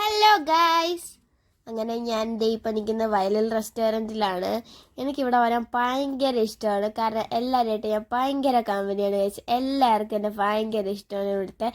Hello guys അങ്ങനെ ഞാൻ ദേ ഇപ്പം നിൽക്കുന്ന വയലിൽ റെസ്റ്റോറന്റിലാണ് എനിക്കിവിടെ വരാൻ ഭയങ്കര ഇഷ്ടമാണ്. കാരണം എല്ലാവരുമായിട്ട് ഞാൻ ഭയങ്കര കമ്പനിയാണ് കഴിച്ച് എല്ലാവർക്കും എന്നെ ഭയങ്കര ഇഷ്ടമാണ് ഇവിടുത്തെ.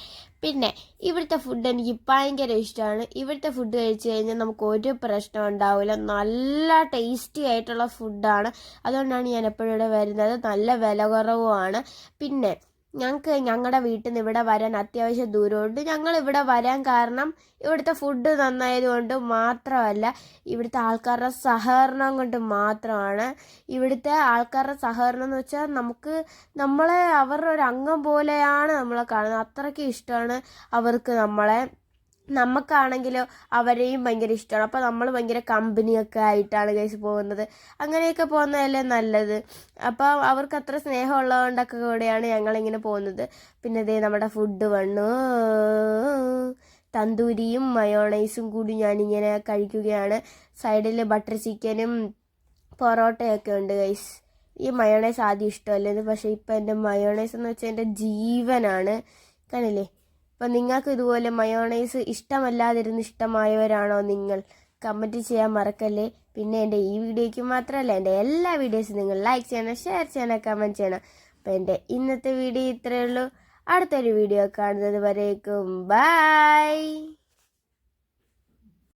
പിന്നെ ഇവിടുത്തെ ഫുഡ് എനിക്ക് ഭയങ്കര ഇഷ്ടമാണ്. ഇവിടുത്തെ ഫുഡ് കഴിച്ച് കഴിഞ്ഞാൽ നമുക്ക് ഒരു പ്രശ്നം ഉണ്ടാവില്ല. നല്ല ടേസ്റ്റി ആയിട്ടുള്ള ഫുഡാണ് അതുകൊണ്ടാണ് ഞാൻ എപ്പോഴും ഇവിടെ വരുന്നത്. നല്ല വില കുറവുമാണ്. പിന്നെ ഞങ്ങൾക്ക് ഞങ്ങളുടെ വീട്ടിൽ നിന്ന് ഇവിടെ വരാൻ അത്യാവശ്യം ദൂരമുണ്ട്. ഞങ്ങൾ ഇവിടെ വരാൻ കാരണം ഇവിടുത്തെ ഫുഡ് നന്നായതുകൊണ്ട് മാത്രമല്ല ഇവിടുത്തെ ആൾക്കാരുടെ സഹകരണം കൊണ്ട് മാത്രമാണ്. ഇവിടുത്തെ ആൾക്കാരുടെ സഹകരണം എന്ന് വെച്ചാൽ നമുക്ക് നമ്മളെ അവരുടെ ഒരു അംഗം പോലെയാണ് നമ്മളെ കാണുന്നത്. അത്രയ്ക്ക് ഇഷ്ടമാണ് അവർക്ക് നമ്മളെ നമുക്കാണെങ്കിലോ അവരെയും ഭയങ്കര ഇഷ്ടമാണ് അപ്പോൾ നമ്മൾ ഭയങ്കര കമ്പനിയൊക്കെ ആയിട്ടാണ് ഗൈസ് പോകുന്നത്. അങ്ങനെയൊക്കെ പോകുന്നതല്ലേ നല്ലത്. അപ്പോൾ അവർക്ക് അത്ര സ്നേഹമുള്ളതുകൊണ്ടൊക്കെ കൂടെയാണ് ഞങ്ങളിങ്ങനെ പോകുന്നത്. പിന്നെ ഇതേ നമ്മുടെ ഫുഡ് വന്നു. തന്തൂരിയും മയോണൈസും കൂടി ഞാനിങ്ങനെ കഴിക്കുകയാണ്. സൈഡിൽ ബട്ടർ ചിക്കനും പൊറോട്ടയൊക്കെ ഉണ്ട് ഗൈസ് ഈ മയോണൈസ് ആദ്യം ഇഷ്ടമല്ലേ പക്ഷേ ഇപ്പം എന്റെ മയോണൈസ് എന്ന് വെച്ചാൽ എന്റെ ജീവനാണ്. കാണില്ലേ അപ്പം നിങ്ങൾക്ക് ഇതുപോലെ മയോണൈസ് ഇഷ്ടമല്ലാതിരുന്ന് ഇഷ്ടമായവരാണോ നിങ്ങൾ? കമന്റ് ചെയ്യാൻ മറക്കല്ലേ? പിന്നെ എന്റെ ഈ വീഡിയോയ്ക്ക് മാത്രമല്ല എന്റെ എല്ലാ വീഡിയോസും നിങ്ങൾ ലൈക്ക് ചെയ്യണം ഷെയർ ചെയ്യണം കമന്റ് ചെയ്യണം. അപ്പം എന്റെ ഇന്നത്തെ വീഡിയോ ഇത്രയേ ഉള്ളൂ. അടുത്തൊരു വീഡിയോ കാണുന്നത് വരേക്കും. ബൈ